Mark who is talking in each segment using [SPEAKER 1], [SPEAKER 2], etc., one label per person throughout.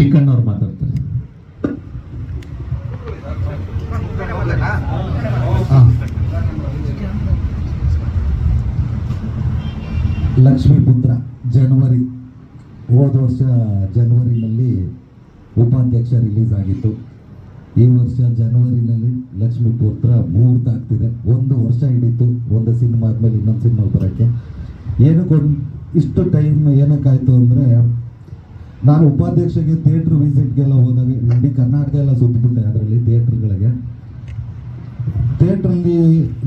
[SPEAKER 1] ಚಿಕ್ಕಣ್ಣವ್ರು ಮಾತಾಡ್ತಾರೆ.
[SPEAKER 2] ಲಕ್ಷ್ಮೀ ಪುತ್ರ, ಜನವರಿ, ಹೋದ ವರ್ಷ ಜನವರಿನಲ್ಲಿ ಉಪಾಧ್ಯಕ್ಷ ರಿಲೀಸ್ ಆಗಿತ್ತು. ಈ ವರ್ಷ ಜನವರಿನಲ್ಲಿ ಲಕ್ಷ್ಮೀಪುತ್ರ ಮುಹೂರ್ತ ಆಗ್ತಿದೆ. ಒಂದು ವರ್ಷ ಹಿಡಿತು, ಒಂದು ಸಿನಿಮಾ ಆದಮೇಲೆ ಇನ್ನೊಂದು ಸಿನಿಮಾ ಬರೋಕ್ಕೆ. ಏನಕ್ಕೊಂದು ಇಷ್ಟು ಟೈಮ್ ಏನಕ್ಕಾಯಿತು ಅಂದರೆ ನಾನು ಉಪಾಧ್ಯಕ್ಷಗೆ ಥಿಯೇಟ್ರ್ ವಿಸಿಟ್ಗೆಲ್ಲ ಹೋದಾಗ ಇಡೀ ಕರ್ನಾಟಕ ಎಲ್ಲ ಸುತ್ತಬಿಟ್ಟೆ ಅದರಲ್ಲಿ ಥಿಯೇಟ್ರ್ಗಳಿಗೆ. ಥಿಯೇಟ್ರಲ್ಲಿ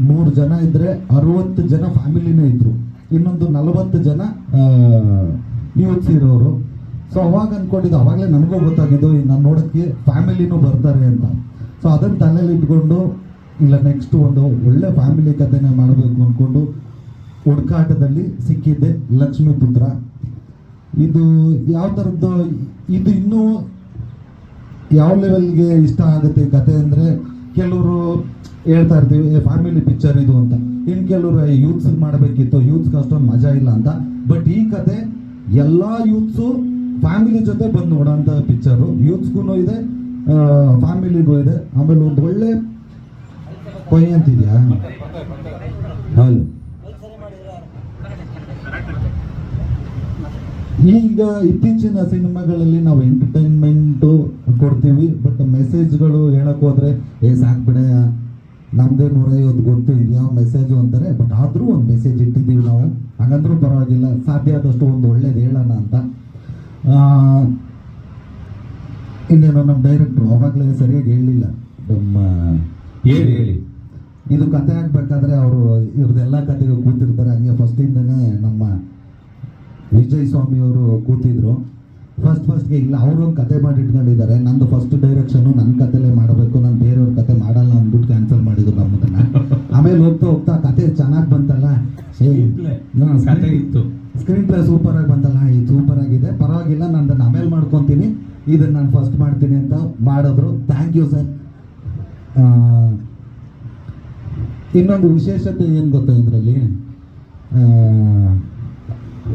[SPEAKER 2] ನೂರು ಜನ ಇದ್ದರೆ ಅರವತ್ತು ಜನ ಫ್ಯಾಮಿಲಿನೇ ಇದ್ದರು ಇನ್ನೊಂದು ನಲವತ್ತು ಜನ ಯೂತ್ಸ್ ಇರೋರು. ಸೊ ಅವಾಗ ಅಂದ್ಕೊಂಡಿದ್ದು ಅವಾಗಲೇ ನನಗೂ ಗೊತ್ತಾಗಿದ್ದು ನಾನು ನೋಡೋಕ್ಕೆ ಫ್ಯಾಮಿಲಿನೂ ಬರ್ತಾರೆ ಅಂತ. ಸೊ ಅದನ್ನು ತಲೆಯಲ್ಲಿ ಇಟ್ಕೊಂಡು, ಇಲ್ಲ ನೆಕ್ಸ್ಟ್ ಒಂದು ಒಳ್ಳೆ ಫ್ಯಾಮಿಲಿ ಕಥೆನೇ ಮಾಡಬೇಕು ಅಂದ್ಕೊಂಡು ಹುಡುಕಾಟದಲ್ಲಿ ಸಿಕ್ಕಿದ್ದೆ ಲಕ್ಷ್ಮೀಪುತ್ರ. ಇದು ಯಾವ ಥರದ್ದು ಇದು ಇನ್ನೂ ಯಾವ ಲೆವೆಲ್ಗೆ ಇಷ್ಟ ಆಗುತ್ತೆ ಕತೆ ಅಂದರೆ ಕೆಲವರು ಹೇಳ್ತಾ ಇರ್ತೀವಿ ಫ್ಯಾಮಿಲಿ ಪಿಕ್ಚರ್ ಇದು ಅಂತ. ಇನ್ನು ಕೆಲವರು ಯೂತ್ಸ್ ಮಾಡಬೇಕಿತ್ತು ಯೂತ್ಸ್ಗೆ ಅಷ್ಟೊಂದು ಮಜಾ ಇಲ್ಲ ಅಂತ. ಬಟ್ ಈ ಕತೆ ಎಲ್ಲ ಯೂತ್ಸು ಫ್ಯಾಮಿಲಿ ಜೊತೆ ಬಂದು ನೋಡೋಂಥ ಪಿಕ್ಚರು ಯೂತ್ಸ್ಗೂ ಇದೆ ಫ್ಯಾಮಿಲಿಗೂ ಇದೆ. ಆಮೇಲೆ ಒಂದು ಒಳ್ಳೆ ಕೊಯ್ ಅಂತಿದೆಯಾ? ಹೌದು. ಈಗ ಇತ್ತೀಚಿನ ಸಿನಿಮಾಗಳಲ್ಲಿ ನಾವು ಎಂಟರ್ಟೈನ್ಮೆಂಟು ಕೊಡ್ತೀವಿ ಬಟ್ ಮೆಸೇಜ್ಗಳು ಹೇಳಕ್ ಹೋದ್ರೆ ಏ ಸಾಕ್ಬಿಡೆ ನಮ್ದೇ ನೂರೈವತ್ತು ಗೊತ್ತು ಇದ್ಯಾವ ಮೆಸೇಜು ಅಂತಾರೆ ಬಟ್ ಆದರೂ ಒಂದು ಮೆಸೇಜ್ ಇಟ್ಟಿದ್ದೀವಿ ನಾವು. ಹಂಗಂದ್ರೂ ಪರವಾಗಿಲ್ಲ ಸಾಧ್ಯ ಆದಷ್ಟು ಒಂದು ಒಳ್ಳೇದು ಹೇಳೋಣ ಅಂತ. ಇನ್ನೇನು ನಮ್ಮ ಡೈರೆಕ್ಟ್ರು ಅವಾಗಲೇ ಸರಿಯಾಗಿ ಹೇಳಲಿಲ್ಲ ನಮ್ಮ
[SPEAKER 1] ಹೇಳಿ ಹೇಳಿ.
[SPEAKER 2] ಇದು ಕತೆ ಆಗ್ಬೇಕಾದ್ರೆ ಅವರು ಇವ್ರದ್ದೆಲ್ಲ ಕತೆಗೆ ಕೂತಿರ್ತಾರೆ ವಿಜಯ್ ಸ್ವಾಮಿ ಅವರು ಕೂತಿದ್ರು. ಫಸ್ಟ್ ಫಸ್ಟ್ಗೆ ಇಲ್ಲ ಅವರೊಂದು ಕತೆ ಮಾಡಿ ಇಟ್ಕೊಂಡಿದ್ದಾರೆ. ನಂದು ಫಸ್ಟ್ ಡೈರೆಕ್ಷನು ನನ್ನ ಕತೆಲೇ ಮಾಡಬೇಕು ನಾನು ಬೇರೆಯವ್ರ ಕತೆ ಮಾಡಲ್ಲ ಅಂದ್ಬಿಟ್ಟು ಕ್ಯಾನ್ಸಲ್ ಮಾಡಿದ್ರು ನಮ್ಮದನ್ನ. ಆಮೇಲೆ ಹೋಗ್ತಾ ಹೋಗ್ತಾ ಕತೆ ಚೆನ್ನಾಗಿ ಬಂತಲ್ಲ?
[SPEAKER 1] ಕತೆ ಇತ್ತು.
[SPEAKER 2] ಸ್ಕ್ರೀನ್ ಪ್ಲೇ ಸೂಪರ್ ಆಗಿ ಬಂತಲ್ಲ? ಇದು ಸೂಪರ್ ಆಗಿದೆ. ಪರವಾಗಿಲ್ಲ ನಂದನ್ನು ಆಮೇಲೆ ಮಾಡ್ಕೊತೀನಿ. ಇದನ್ನ ನಾನು ಫಸ್ಟ್ ಮಾಡ್ತೀನಿ ಅಂತ ಮಾಡಿದ್ರು. ಥ್ಯಾಂಕ್ ಯು ಸರ್ ಇನ್ನೊಂದು ವಿಶೇಷತೆ ಏನು ಗೊತ್ತಾ ಇದರಲ್ಲಿ?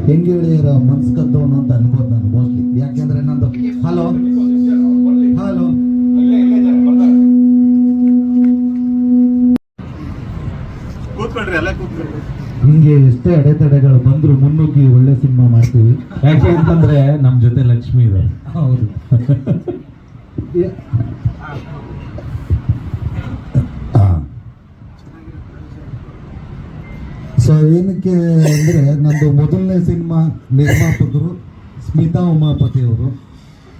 [SPEAKER 2] ಹೆಂಗೆ ಹೇಳಿರ ಮನ್ಸು ಕದ್ದವನು ಅಂತ ಅನ್ಬೋದು ನಾನು ಮೋಸ್ಟ್ಲಿ ಯಾಕೆಂದ್ರೆ ನಂದು ಹಲೋ ಹಲೋ ಹಿಂಗೆ ಎಷ್ಟೇ ಅಡೆತಡೆಗಳು ಬಂದ್ರು ಮುನ್ನುಗ್ಗಿ ಒಳ್ಳೆ ಸಿನಿಮಾ ಮಾಡ್ತೀವಿ.
[SPEAKER 1] ಯಾಕೆ ಅಂತಂದ್ರೆ ನಮ್ ಜೊತೆ ಲಕ್ಷ್ಮಿ ಇದೆ
[SPEAKER 2] ಹೌದು. ಸೊ ಏನಕ್ಕೆ ಅಂದರೆ ನಂದು ಮೊದಲನೇ ಸಿನಿಮಾ ನಿರ್ಮಾಪಕರು ಸ್ಮಿತಾ ಉಮಾಪತಿ ಅವರು.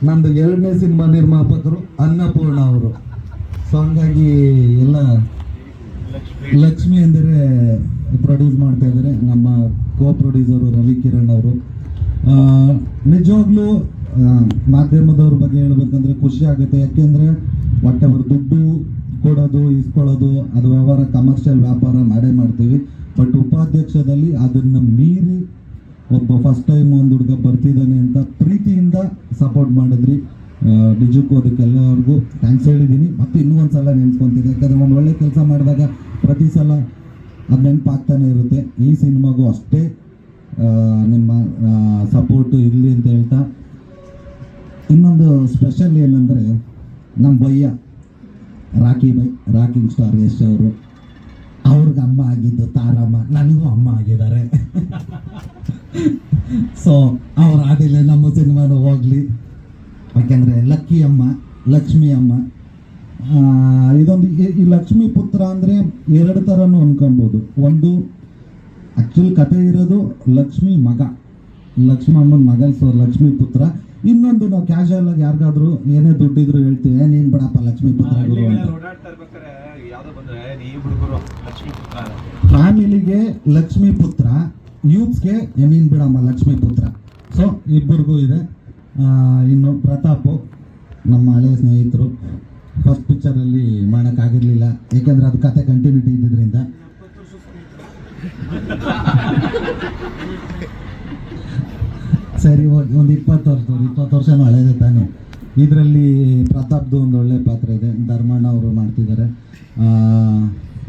[SPEAKER 2] ನಂದು ಎರಡನೇ ಸಿನಿಮಾ ನಿರ್ಮಾಪಕರು ಅನ್ನಪೂರ್ಣ ಅವರು. ಸೊ ಹಂಗಾಗಿ ಎಲ್ಲ ಲಕ್ಷ್ಮಿ ಅಂದರೆ ಪ್ರೊಡ್ಯೂಸ್ ಮಾಡ್ತಾ ಇದ್ದಾರೆ. ನಮ್ಮ ಕೋ ಪ್ರೊಡ್ಯೂಸರು ರವಿ ಕಿರಣ್ ಅವರು ನಿಜವಾಗ್ಲೂ ಮಾಧ್ಯಮದವ್ರ ಬಗ್ಗೆ ಹೇಳ್ಬೇಕಂದ್ರೆ ಖುಷಿ ಆಗುತ್ತೆ. ಯಾಕೆಂದ್ರೆ ಅವ್ರ ದುಡ್ಡು ಕೊಡೋದು, ಇಸ್ಕೊಳ್ಳೋದು, ಅದು ವ್ಯವಹಾರ ಕಮರ್ಷಿಯಲ್ ವ್ಯಾಪಾರ ಮಾಡೇ ಮಾಡ್ತೀವಿ. ಬಟ್ ಉಪಾಧ್ಯಕ್ಷದಲ್ಲಿ ಅದನ್ನ ಮೀರಿ ಒಬ್ಬ ಫಸ್ಟ್ ಟೈಮ್ ಒಂದು ಹುಡುಗ ಬರ್ತಿದ್ದಾನೆ ಅಂತ ಪ್ರೀತಿಯಿಂದ ಸಪೋರ್ಟ್ ಮಾಡಿದ್ರಿ. ನಿಜಕ್ಕೂ ಅದಕ್ಕೆಲ್ಲರಿಗೂ ಥ್ಯಾಂಕ್ಸ್ ಹೇಳಿದ್ದೀನಿ. ಮತ್ತೆ ಇನ್ನೂ ಒಂದು ಸಲ ನೆನ್ಸ್ಕೊಂತೀನಿ ಯಾಕಂದ್ರೆ ಒಂದು ಒಳ್ಳೆ ಕೆಲಸ ಮಾಡಿದಾಗ ಪ್ರತಿ ಸಲ ಅದು ನೆನಪಾಗ್ತಾನೆ ಇರುತ್ತೆ. ಈ ಸಿನಿಮಾಗೂ ಅಷ್ಟೇ ನಿಮ್ಮ ಸಪೋರ್ಟು ಇರಲಿ ಅಂತ ಹೇಳ್ತಾ. ಇನ್ನೊಂದು ಸ್ಪೆಷಲ್ ಏನಂದರೆ ನಮ್ಮ ಬಯ್ಯ ರಾಕಿ ಬೈ ರಾಕಿಂಗ್ ಸ್ಟಾರ್ ಯಶ್ ಅವ್ರಿಗೆ ಅಮ್ಮ ಆಗಿದ್ದು ತಾರಮ್ಮ. ನನಗೂ ಅಮ್ಮ ಆಗಿದ್ದಾರೆ. ಸೊ ಅವ್ರ ಆಡಿಲ್ಲ ನಮ್ಮ ಸಿನಿಮಾನು ಹೋಗ್ಲಿ. ಯಾಕೆಂದರೆ ಲಕ್ಕಿ ಅಮ್ಮ ಲಕ್ಷ್ಮಿ ಅಮ್ಮ ಇದೊಂದು ಈ- ಲಕ್ಷ್ಮಿ ಲಕ್ಷ್ಮೀ ಪುತ್ರ ಅಂದರೆ ಎರಡು ಥರನೂ ಅಂದ್ಕೊಬೋದು ಒಂದು ಆ್ಯಕ್ಚುಲಿ ಕತೆ ಇರೋದು ಲಕ್ಷ್ಮಿ ಮಗ. ಲಕ್ಷ್ಮಮ್ಮನ ಮಗ ಸೊ ಲಕ್ಷ್ಮಿ ಪುತ್ರ. ಇನ್ನೊಂದು ನಾವು ಕ್ಯಾಶುವಲ್ ಆಗಿ ಯಾರಿಗಾದ್ರೂ ಏನೇ ದುಡ್ಡಿದ್ರು ಹೇಳ್ತೀವಿ ಏನೇನು ನೀನ್ ಬಿಡಪ್ಪ ಲಕ್ಷ್ಮೀ ಪುತ್ರ ಫ್ಯಾಮಿಲಿಗೆ ಲಕ್ಷ್ಮೀ ಪುತ್ರ, ಯೂತ್ಸ್ಗೆ ನೀನ್ ಬಿಡಮ್ಮ ಲಕ್ಷ್ಮೀ ಪುತ್ರ. ಸೊ ಇಬ್ಬರಿಗೂ ಇದೆ. ಇನ್ನು ಪ್ರತಾಪು, ನಮ್ಮ ಹಳೆಯ ಸ್ನೇಹಿತರು. ಫಸ್ಟ್ ಪಿಕ್ಚರಲ್ಲಿ ಮಾಡೋಕ್ಕಾಗಿರಲಿಲ್ಲ. ಏಕೆಂದರೆ ಅದು ಕತೆ ಕಂಟಿನ್ಯೂಟಿ ಇದ್ದಿದ್ದರಿಂದ ಸರಿ, ಒಂದು ಇಪ್ಪತ್ತು ವರ್ಷ ಇಪ್ಪತ್ತು ವರ್ಷನೂ ಹಳೇದೇ ತಾನೆ. ಇದರಲ್ಲಿ ಪ್ರತಾಪ್ದು ಒಂದು ಒಳ್ಳೆ ಪಾತ್ರ ಇದೆ. ಧರ್ಮಣ್ಣ ಅವರು ಮಾಡ್ತಿದ್ದಾರೆ.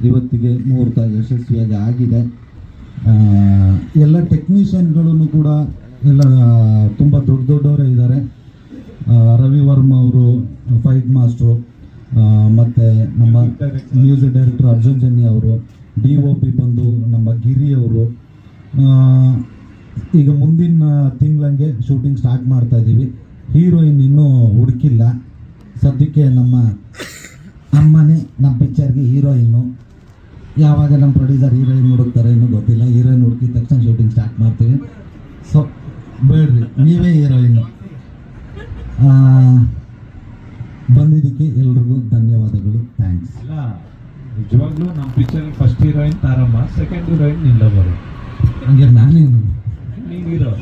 [SPEAKER 2] ಇವತ್ತಿಗೆ ಮುಹೂರ್ತ ಯಶಸ್ವಿಯಾಗಿ ಆಗಿದೆ. ಎಲ್ಲ ಟೆಕ್ನಿಷಿಯನ್ಗಳು ಕೂಡ ಎಲ್ಲ ತುಂಬ ದೊಡ್ಡ ದೊಡ್ಡವರೇ ಇದ್ದಾರೆ. ರವಿ ವರ್ಮ ಅವರು, ಫೈಟ್ ಮಾಸ್ಟ್ರು ಮತ್ತು ನಮ್ಮ ಮ್ಯೂಸಿಕ್ ಡೈರೆಕ್ಟರ್ ಅರ್ಜುನ್ ಜನ್ನಿ ಅವರು, ಡಿ ಒ ಪಿ ಬಂದು ನಮ್ಮ ಗಿರಿ ಅವರು ಈಗ ಮುಂದಿನ ತಿಂಗಳಂಗೆ ಶೂಟಿಂಗ್ ಸ್ಟಾರ್ಟ್ ಮಾಡ್ತಾ ಇದ್ದೀವಿ ಹೀರೋಯಿನ್ ಇನ್ನೂ ಸದ್ಯಕ್ಕೆ ನಮ್ಮ ಅಮ್ಮನೇ ನಮ್ಮ ಪಿಕ್ಚರ್ಗೆ ಹೀರೋಯಿನ್ನು ಯಾವಾಗ ನಮ್ಮ ಪ್ರೊಡ್ಯೂಸರ್ ಹೀರೋಯಿನ್ ಹುಡುಕ್ತಾರೆ ಏನೂ ಗೊತ್ತಿಲ್ಲ. ಹೀರೋಯಿನ್ ಹುಡುಕಿದ ತಕ್ಷಣ ಶೂಟಿಂಗ್ ಸ್ಟಾರ್ಟ್ ಮಾಡ್ತೀವಿ. ಸೊ ಬೇಡ್ರಿ ನೀವೇ ಹೀರೋಯಿನ್ನು ಬಂದಿದ್ದಕ್ಕೆ ಎಲ್ರಿಗೂ ಧನ್ಯವಾದಗಳು. ಥ್ಯಾಂಕ್ಸ್
[SPEAKER 1] ಇಲ್ಲ ನಿಜವಾಗ್ಲೂ ನಮ್ಮ picture first heroine ತಾರಮ್ಮ second heroine ನಿಲ್ಲವರು
[SPEAKER 2] ಹಂಗೆ ನಾನೇನು?
[SPEAKER 1] ನೀನು ಹೀರೋ.